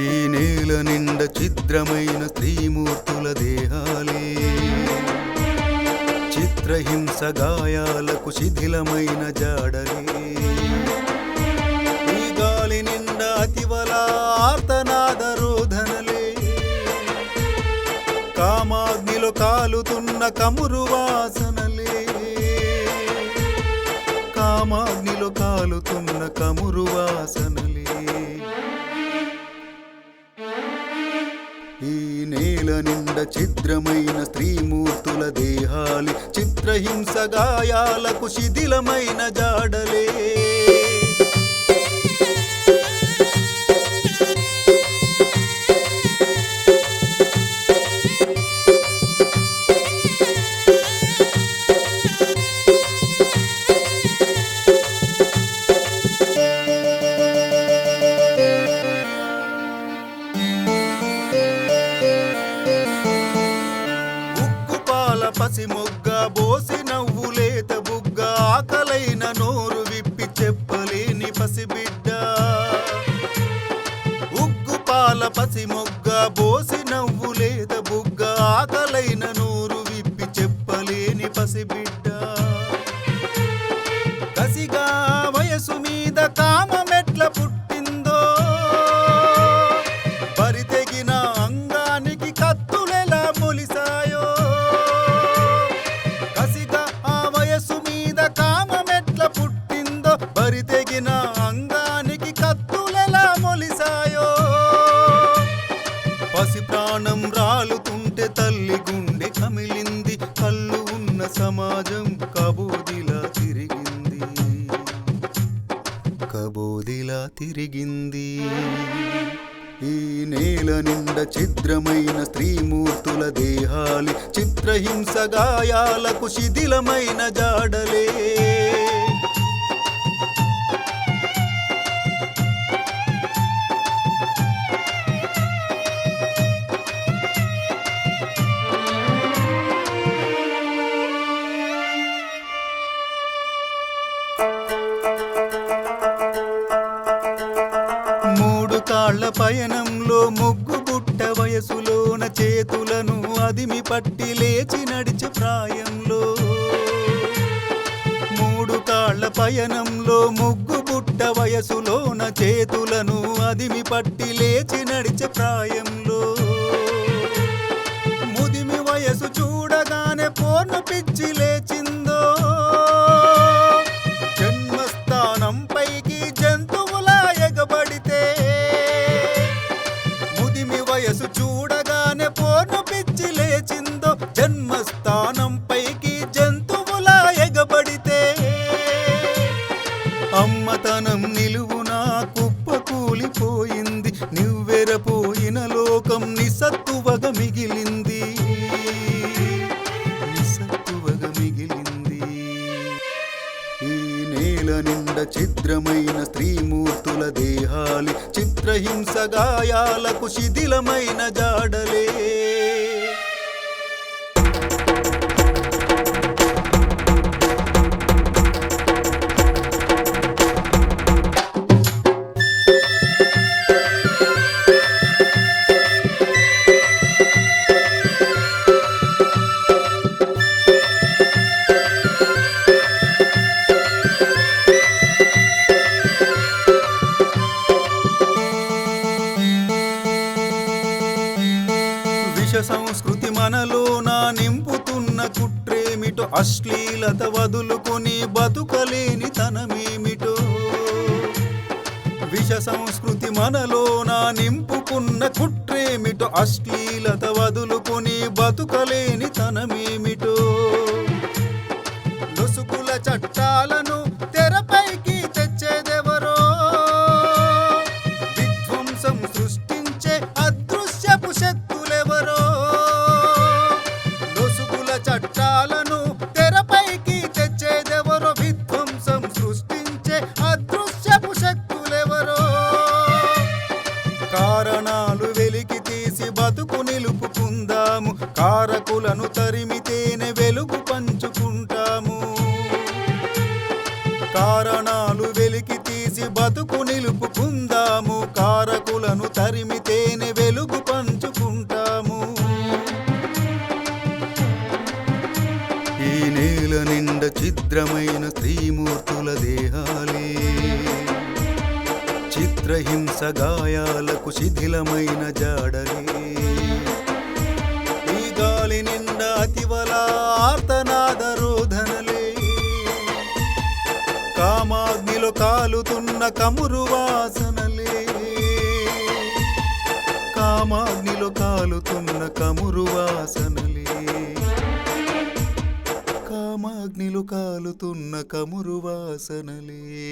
ఈ నేల నిండ చిద్రమైన త్రిమూర్తుల దేహాలే. చిత్రహింస గాయాలకు శిథిలమైన జాడలే. ఈ గాలి నిండ అతివల ఆర్తనాద రోధనలే. కామాగ్నిలో కాలుతున్న కమురు వాసనలే. కామాగ్నిలో కాలుతున్న కమురు వాసనలే. నిండ ఛిద్రమైన స్త్రీమూర్తుల దేహాలి. చిత్రహింస గాయాలకు శిథిలమైన జాడలే. చెప్పలేని పసిబిడ్డ ఉగ్గుపాల పసి మొగ్గ బోసి నవ్వు లేద బుగ్గ ఆకలైన నూరు విప్పి చెప్పలేని పసిబిడ్డ ప్రాణం రాలుతుంటే తల్లి గుండె కమిలింది కళ్ళు ఉన్న సమాజం కబోదిలా తిరిగింది. కబోదిలా తిరిగింది. ఈ నేల నిండా చిద్రమైన స్త్రీమూర్తుల దేహాలి చిత్రహింస గాయాలకు శిథిలమైన జాడలే. పయనంలో ముగ్గు బుట్ట వయసులోన చేతులను అదిమి పట్టి లేచి నడిచే ప్రాయంలో. మూడు కాళ్ళ పయనంలో ముగ్గు బుట్ట వయసులోన చేతులను అదిమి పట్టి లేచి నడిచే ప్రాయంలో. ముదిమి వయసు చూడగానే పూర్ణ పిచ్చిలే విమానం పైకి జంతువులా ఎగబడితే అమ్మతనం నిలువునా కుప్ప కూలిపోయింది. నివ్వెరపోయిన లోకం నిసత్తువగ మిగిలింది. నిసత్తువగ మిగిలింది. ఈ నేల నిండ చిద్రమైన స్త్రీమూర్తుల దేహాలి. చిత్రహింస గాయాలకు శిథిలమైన జాడలే. దేశ సంస్కృతి మనలోన నింపుతున్న కుట్రేమిటో? అశ్లీలత వదులుకొని బతుకలేని తనమేమిటో? విష సంస్కృతి మనలోన నింపుకున్న కుట్రేమిటో? అశ్లీలత వదులుకొని బతుకలేని కారకులను తరిమితేనే వెలుగు పంచుకుంటాము. కారణాలు వెలికి తీసి బతుకు నిలుపుకుందాము. కారకులను తరిమితేనే వెలుగు పంచుకుంటాము. ఈ నేల నిండ చిద్రమైన స్త్రీమూర్తుల దేహాలే. చిత్రహింస గాయాలకు శిథిలమైన జాడలే. నిండా అతివల ఆర్తనాద రోధనలే కామాగ్నిలో కాలుతున్న కమురు వాసనలే. కామాగ్నిలో కాలుతున్న కమురు వాసనలే. కామాగ్నిలో కాలుతున్న కమురు వాసనలే.